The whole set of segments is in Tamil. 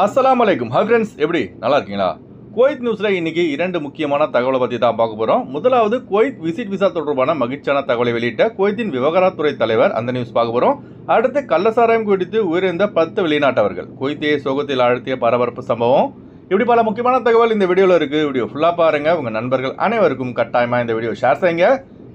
அஸ்லாம் வலைக்கும் ஹாய் ஃப்ரெண்ட்ஸ் எப்படி? நல்லா இருக்கீங்களா? குவைத் நியூஸில் இன்றைக்கி இரண்டு முக்கியமான தகவலை பற்றி தான் பார்க்க போகிறோம் முதலாவது குவைத் விசிட் விசா தொடர்பான மகிழ்ச்சியான தகவலை வெளியிட்ட குவைத்தின் விவகாரத்துறை தலைவர் அந்த நியூஸ் பார்க்க போகிறோம் அடுத்து கள்ளசாராயம் குறித்து உயிரிழந்த பத்து வெளிநாட்டவர்கள். குவைத்தையே சோகத்தில் ஆழ்த்திய பரபரப்பு சம்பவம். இப்படி பல முக்கியமான தகவல் இந்த வீடியோவில் இருக்குது வீடியோ ஃபுல்லாக பாருங்கள் உங்கள் நண்பர்கள் அனைவருக்கும் கட்டாயமாக இந்த வீடியோ ஷேர் செய்யுங்க.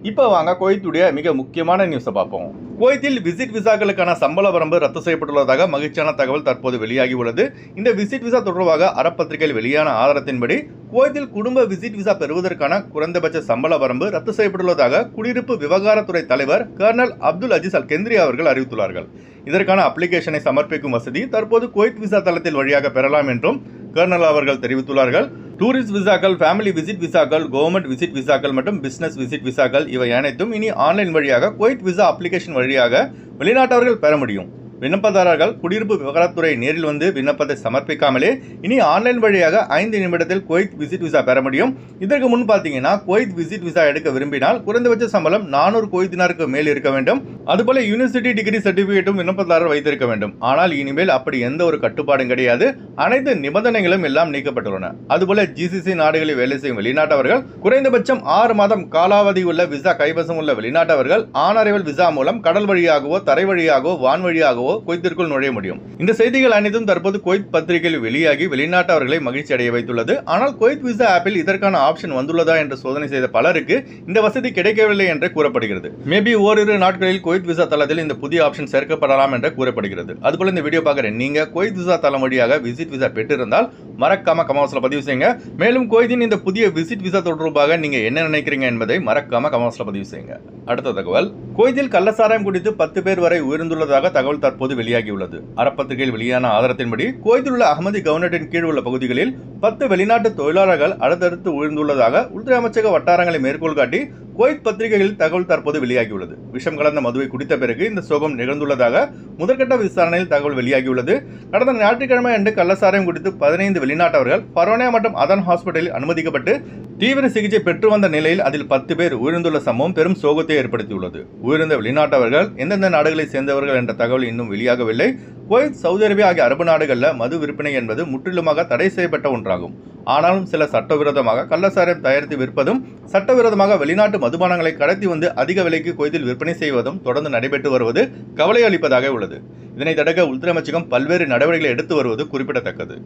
இப்போ வாங்க கோயத்துடைய மிக முக்கியமான நியூஸை பார்ப்போம். குவைத்தில் விசிட் விசாக்களுக்கான சம்பள வரம்பு ரத்து செய்யப்பட்டுள்ளதாக மகிழ்ச்சியான தகவல் தற்போது வெளியாகி உள்ளது. இந்த விசிட் விசா தொடர்பாக அறப்பத்திரிகையில் வெளியான ஆதாரத்தின்படி குவைத்தில் குடும்ப விசிட் விசா பெறுவதற்கான குறைந்தபட்ச சம்பள வரம்பு ரத்து செய்யப்பட்டுள்ளதாக குடியிருப்பு விவகாரத்துறை தலைவர் colonel Abdul Aziz Al Kendiri அவர்கள் அறிவித்துள்ளார்கள். இதற்கான அப்ளிகேஷனை சமர்ப்பிக்கும் வசதி தற்போது குவைத் விசா தளத்தில் வழியாக பெறலாம் என்றும் கர்னல் அவர்கள் தெரிவித்துள்ளார்கள். டூரிஸ்ட் விசாக்கள் ஃபேமிலி விசிட் விசாக்கள் கவர்மெண்ட் விசிட் விசாக்கள் மற்றும் பிசினஸ் விசிட் விசாக்கள் இவை அனைத்தும் இனி ஆன்லைன் வழியாக குவைத் விசா அப்ளிகேஷன் வழியாக வெளிநாட்டவர்கள் பெற முடியும். விண்ணப்பதாரர்கள் குடியிருப்பு விவகாரத்துறை நேரில் வந்து விண்ணப்பத்தை சமர்ப்பிக்காமலே இனி ஆன்லைன் வழியாக ஐந்து நிமிடத்தில் குவைத் விசிட் விசா பெற முடியும். இதற்கு முன் பார்த்தீங்கன்னா குவைத் விசிட் விசா எடுக்க விரும்பினால் குறைந்தபட்ச சம்பளம் நானூறு குவைத்தினாருக்கு மேல் இருக்க வேண்டும். அதுபோல யூனிவர்சிட்டி டிகிரி சர்டிபிகேட்டும் விண்ணப்பதாரர் வைத்திருக்க வேண்டும். ஆனால் இனிமேல் அப்படி எந்த ஒரு கட்டுப்பாடும் கிடையாது. அனைத்து நிபந்தனைகளும் எல்லாம் நீக்கப்பட்டுள்ளன. அதுபோல ஜிசிசி நாடுகளில் வேலை செய்யும் வெளிநாட்டவர்கள் குறைந்தபட்சம் ஆறு மாதம் காலாவதி உள்ள விசா கைவசம் உள்ள வெளிநாட்டவர்கள் ஆனரைவல் விசா மூலம் கடல் வழியாகவோ தரை வழியாகவோ வான் வழியாகவோ குவைத்திற்குள் நுழைய முடியும். இந்த செய்திகள் அனைத்தும் தற்போது குவைத் பத்திரிகையில் வெளியாகி வெளிநாட்டவர்களை மகிழ்ச்சி அடைய வைத்துள்ளது. ஆனால் குவைத் விசா ஆப்பில் இதற்கான ஆப்ஷன் வந்துள்ளதா என்று சோதனை செய்த பலருக்கு இந்த வசதி கிடைக்கவில்லை என்று கூறப்படுகிறது. மேபி ஓரிரு நாட்களில் குவைத் விசா தளத்தில் இந்த புதிய ஆப்ஷன் சேர்க்கப்படலாம் என்று கூறப்படுகிறது. அதுபோல இந்த வீடியோ பார்க்குறேன் நீங்க குவைத் விசா தளம் வழியாக விசிட் விசா பெற்றிருந்தால் மறக்காம கமாசில் பதிவு செய்யுங்க. மேலும் குவைத்தின் இந்த புதிய விசிட் விசா தொடர்பாக நீங்க என்ன நினைக்கிறீங்க என்பதை மறக்காம கமாசில் பதிவு செய்யுங்க. அடுத்த தகவல் குவைத்தில் கள்ளசாராயம் குடித்து பத்து பேர் வரை உயிர்ந்துள்ளதாக தகவல் தற்போது வெளியாகியுள்ளது. அறப்பத்திரிகையில் வெளியான ஆதாரத்தின்படி குவைத்தில் அகமதி கவர்னரின் கீழ் உள்ள பகுதிகளில் பத்து வெளிநாட்டு தொழிலாளர்கள் அடுத்தடுத்து உயர்ந்துள்ளதாக உள்துறை அமைச்சக வட்டாரங்களை மேற்கோள் காட்டி குவைத் பத்திரிகைகளில் தகவல் தற்போது வெளியாகியுள்ளது. விஷம் கலந்த மதுவை குடித்த பிறகு இந்த சோகம் நிகழ்ந்துள்ளதாக முதற்கட்ட விசாரணையில் தகவல் வெளியாகியுள்ளது. கடந்த ஞாயிற்றுக்கிழமை அன்று கள்ளசாராயம் குடித்து பதினைந்து வெளிநாட்டவர்கள் பரோனியா மற்றும் அதன் ஹாஸ்பிட்டலில் அனுமதிக்கப்பட்டு தீவிர சிகிச்சை பெற்று வந்த நிலையில் அதில் பத்து பேர் உயிர்ந்துள்ள சம்பவம் பெரும் சோகத்தை ஏற்படுத்தியுள்ளது. உயிர்ந்த வெளிநாட்டவர்கள் எந்தெந்த நாடுகளைச் சேர்ந்தவர்கள் என்ற தகவல் இன்னும் வெளியாகவில்லை. குவைத் சவுதி அரேபியா ஆகிய அரபு நாடுகளில் மது விற்பனை என்பது முற்றிலுமாக தடை செய்யப்பட்ட ஒன்றாகும். ஆனாலும் சில சட்டவிரோதமாக கள்ளசாரம் தயாரித்து விற்பதும் சட்டவிரோதமாக வெளிநாட்டு மதுபானங்களை கடத்தி வந்து அதிக விலைக்கு குவைத்தில் விற்பனை செய்வதும் தொடர்ந்து நடைபெற்று வருவது கவலை அளிப்பதாக உள்ளது. இதனை தடுக்க உள்துறை அமைச்சகம் பல்வேறு நடவடிக்கைகளை எடுத்து வருவது குறிப்பிடத்தக்கது.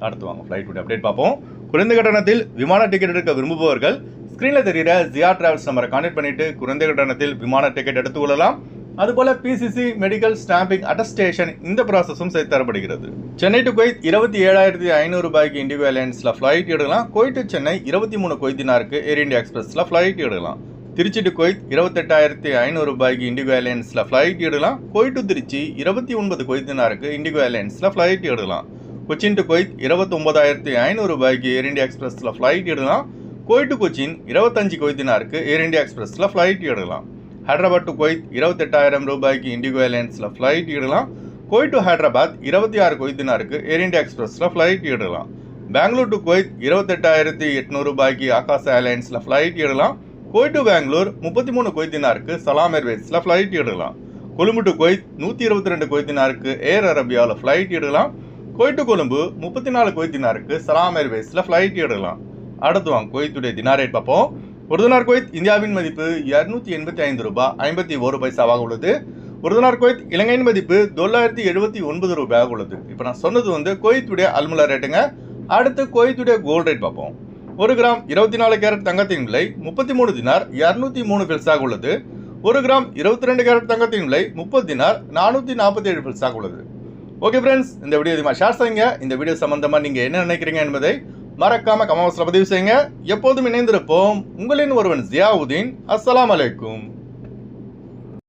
அடுத்து வாங்க ஃப்ளைட் அப்டேட் பார்ப்போம். குறைந்த கட்டணத்தில் விமான டிக்கெட் எடுக்க விரும்புபவர்கள் ஸ்க்ரீனில் தெரிகிற ஜியா டிராவல்ஸ் நம்பரை கான்டெக்ட் பண்ணிட்டு குறைந்த கட்டணத்தில் விமான டிக்கெட் எடுத்துக் கொள்ளலாம். அதுபோல பிசிசி மெடிக்கல் ஸ்டாம்பிங் அட்டஸ்டேஷன் இந்த ப்ராசஸும் செய்து தரப்படுகிறது. சென்னை டு குவைத் இருபத்தி ஏழாயிரத்தி ஐநூறு ரூபாய்க்கு இண்டிகோ ஏர்லைன்ஸில் ஃப்ளைட் எடுக்கலாம். குவைத் டு சென்னை இருபத்தி மூணு குவைத்தினாருக்கு ஏர் இண்டியா எக்ஸ்பிரஸில் ஃப்ளைட் எடுக்கலாம். திருச்சி டு குவைத் இருபத்தெட்டாயிரத்தி ஐநூறு ரூபாய்க்கு இண்டிகோ ஏர்லைன்ஸில் ஃப்ளைட் எடுக்கலாம். குவைத் டு திருச்சி இருபத்தி ஒன்பது குவைத்தினாருக்கு இண்டிகோ ஏர்லைன்ஸில் ஃப்ளைட் எடுக்கலாம். கொச்சின் டு குவைத் இருபத்தொம்பதாயிரத்தி ஐநூறு ரூபாய்க்கு ஏர் இந்தியா எக்ஸ்பிரஸில் ஃப்ளைட் எடுக்கலாம். குவைத் டு கொச்சின் இருபத்தஞ்சு குவைத்தினாருக்கு ஏர் இண்டியா எக்ஸ்பிரஸில் ஃப்ளைட் எடுக்கலாம். ஹைதராபாத் டு குவைத் இருபத்தெட்டாயிரம் ரூபாய்க்கு இண்டிகோ ஏர்லைன்ஸில் ஃப்ளைட் இடலாம் கொய்த் டு ஹைதராபாத் இருபத்தி ஆறு கொய்தினாருக்கு ஏர் இண்டியா எக்ஸ்பிரஸில் ஃப்ளைட் இடலாம் பெங்களூர் டு கொய்த் இருபத்தெட்டாயிரத்தி எட்நூறுபாய்க்கு ஆகாஷ் ஏர்லைன்ஸில் ஃப்ளைட் இடலாம் குவைத் டு பெங்களூர் முப்பத்தி மூணு கொய்தினாருக்கு சலாம் ஏர்வேஸில் ஃப்ளைட் இடலாம் கொழும்பு டு கொய்த் நூற்றி இருபத்தி ரெண்டு கொய்தினாருக்கு ஏர் அரபியாவில் ஃப்ளைட் இடலாம் கொய்ட்டு கொழும்பு முப்பத்தி நாலு கொய்தினாருக்கு சலாம் ஏர்வேஸில் ஃப்ளைட் இடலாம் அடுத்து வாங்க கொய்த்துடைய தினாரேட் பார்ப்போம். உருதுனார் குவைத் இந்தியாவின் மதிப்பு இரநூத்தி எண்பத்தி ஐந்து ரூபாய் ஐம்பத்தி ஒரு பைசாவாக உள்ளது. உருதுனார் குவைத் இலங்கையின் மதிப்பு தொள்ளாயிரத்தி எழுபத்தி ஒன்பது ரூபாயாக உள்ளது. இப்போ நான் சொன்னது வந்து குவைத்துடைய அல்முலா ரேட்டுங்க. அடுத்து குவைத்துடைய கோல்டு ரேட் பார்ப்போம். ஒரு கிராம் இருபத்தி நாலு கேரட் தங்கத்தின் விலை முப்பத்தி மூணு தினார் இரநூத்தி மூணு பில்ஸாக உள்ளது. ஒரு கிராம் இருபத்தி ரெண்டு கேரட் தங்கத்தின் விலை முப்பது தினார் நானூற்றி நாற்பத்தி ஏழு பில்ஸாக உள்ளது. ஓகே ஃப்ரெண்ட்ஸ் இந்த வீடியோ இதுமா ஷேர் செய்யுங்க. இந்த வீடியோ சம்மந்தமாக நீங்கள் என்ன நினைக்கிறீங்க என்பதை மறக்காம கமாவசில் பதிவு செய்யுங்க. எப்போதும் இணைந்திருப்போம். உங்களின் ஒருவன் ஜியாவுதீன். அஸ்லாம் அலைக்கும்.